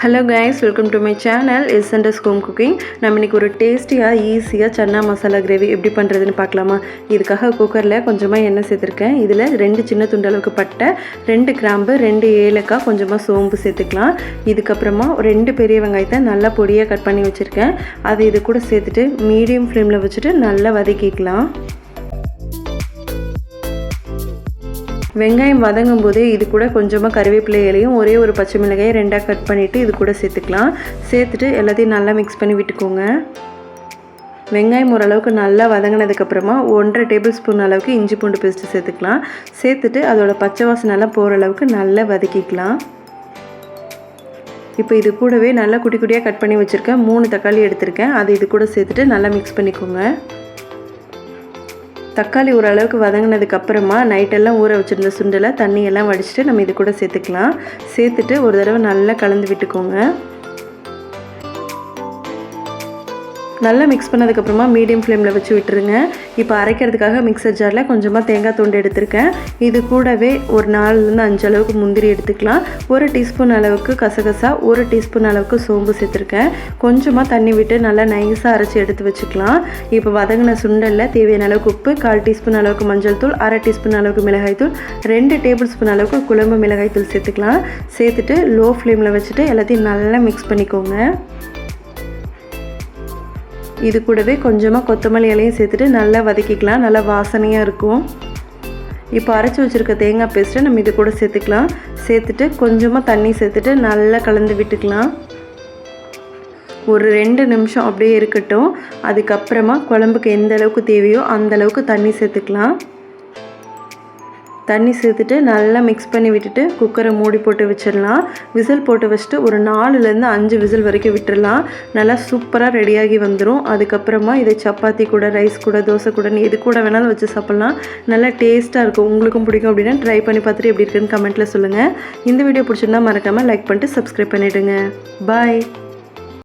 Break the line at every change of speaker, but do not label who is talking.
Hello guys welcome to my channel S and S home cooking நம்ம இன்றைக்கி ஒரு டேஸ்டியாக ஈஸியாக சன்னா மசாலா கிரேவி எப்படி பண்ணுறதுன்னு பார்க்கலாமா? இதுக்காக குக்கரில் கொஞ்சமாக எண்ணெய் சேர்த்துருக்கேன். இதில் ரெண்டு சின்ன துண்டு அளவுக்கு பட்டை ரெண்டு கிராம்பு ரெண்டு ஏலக்காய் கொஞ்சமாக சோம்பு சேர்த்துக்கலாம். இதுக்கப்புறமா ஒரு ரெண்டு பெரிய வெங்காயத்தை நல்லா பொடியாக கட் பண்ணி வச்சுருக்கேன். அதை இது கூட சேர்த்துட்டு மீடியம் ஃப்ளேமில் வச்சுட்டு நல்லா வதக்கிக்கலாம். வெங்காயம் வதங்கும் போதே இது கூட கொஞ்சமாக கருவேப்பிலை இலையும் ஒரே ஒரு பச்சை மிளகாயை ரெண்டாக கட் பண்ணிவிட்டு இது கூட சேர்த்துக்கலாம். சேர்த்துட்டு எல்லாத்தையும் நல்லா மிக்ஸ் பண்ணி விட்டுக்கோங்க. வெங்காயம் ஓரளவுக்கு நல்லா வதங்கினதுக்கப்புறமா ஒன்றரை டேபிள் ஸ்பூன் அளவுக்கு இஞ்சி பூண்டு பேஸ்ட்டு சேர்த்துக்கலாம். சேர்த்துட்டு அதோட பச்சை வாசனைலாம் போகிற அளவுக்கு நல்லா வதக்கிக்கலாம். இப்போ இது கூடவே நல்லா குட்டி குட்டியாக கட் பண்ணி வச்சுருக்கேன் மூணு தக்காளி எடுத்திருக்கேன். அது இது கூட சேர்த்துட்டு நல்லா மிக்ஸ் பண்ணிக்கோங்க. தக்காளி ஓரளவுக்கு வதங்கினதுக்கு அப்புறமா நைட்டெல்லாம் ஊற வச்சுருந்த சுண்டலை தண்ணியெல்லாம் வடிச்சிட்டு நம்ம இது கூட சேர்த்துக்கலாம். சேர்த்துட்டு ஒரு தடவை நல்லா கலந்து விட்டுக்கோங்க. நல்லா மிக்ஸ் பண்ணதுக்கப்புறமா மீடியம் ஃப்ளேமில் வச்சு விட்டுருங்க. இப்போ அரைக்கிறதுக்காக மிக்சர் ஜாரில் கொஞ்சமாக தேங்காய் துண்டு எடுத்திருக்கேன். இது கூடவே ஒரு நாலுலேருந்து அஞ்சு அளவுக்கு முந்திரி எடுத்துக்கலாம். ஒரு டீஸ்பூன் அளவுக்கு கசகசா ஒரு டீஸ்பூன் அளவுக்கு சோம்பு சேர்த்துருக்கேன். கொஞ்சமாக தண்ணி விட்டு நல்லா நைஸாக அரைச்சி எடுத்து வச்சுக்கலாம். இப்போ வதங்கின சுண்டலில் தேவையான அளவுக்கு உப்பு கால் டீஸ்பூன் அளவுக்கு மஞ்சள் தூள் அரை டீஸ்பூன் அளவுக்கு மிளகாய் தூள் ரெண்டு டேபிள் ஸ்பூன் அளவுக்கு குழம்பு மிளகாய் தூள் சேர்த்துக்கலாம். சேர்த்துட்டு லோ ஃப்ளேமில் வச்சுட்டு எல்லாத்தையும் நல்லா மிக்ஸ் பண்ணிக்கோங்க. இது கூடவே கொஞ்சமாக கொத்தமல்லி இலையும் சேர்த்துட்டு நல்லா வதக்கிக்கலாம். நல்லா வாசனையாக இருக்கும். இப்போ அரைச்சி வச்சுருக்க தேங்காய் பேஸ்ட்டை நம்ம இது கூட சேர்த்துக்கலாம். சேர்த்துட்டு கொஞ்சமாக தண்ணி சேர்த்துட்டு நல்லா கலந்து விட்டுக்கலாம். ஒரு ரெண்டு நிமிஷம் அப்படியே இருக்கட்டும். அதுக்கப்புறமா குழம்புக்கு எந்த அளவுக்கு தேவையோ அந்த அளவுக்கு தண்ணி சேர்த்துக்கலாம். தண்ணி சேர்த்துட்டு நல்லா மிக்ஸ் பண்ணி விட்டுட்டு குக்கரை மூடி போட்டு வச்சிடலாம். விசில் போட்டு வச்சுட்டு ஒரு நாலுலேருந்து அஞ்சு விசில் வரைக்கும் விட்டுடலாம். நல்லா சூப்பராக ரெடியாகி வந்துடும் அதுக்கப்புறமா இதை சப்பாத்தி கூட ரைஸ் கூட தோசை கூட நீ எது கூட வேணாலும் வச்சு சாப்பிட்லாம். நல்லா டேஸ்ட்டாக இருக்கும். உங்களுக்கும் பிடிக்கும் அப்படின்னா ட்ரை பண்ணி பார்த்துட்டு எப்படி இருக்குன்னு கமெண்ட்டில் சொல்லுங்கள் இந்த வீடியோ பிடிச்சிருந்தா மறக்காமல் லைக் பண்ணிட்டு சப்ஸ்கிரைப் பண்ணிவிடுங்க பாய்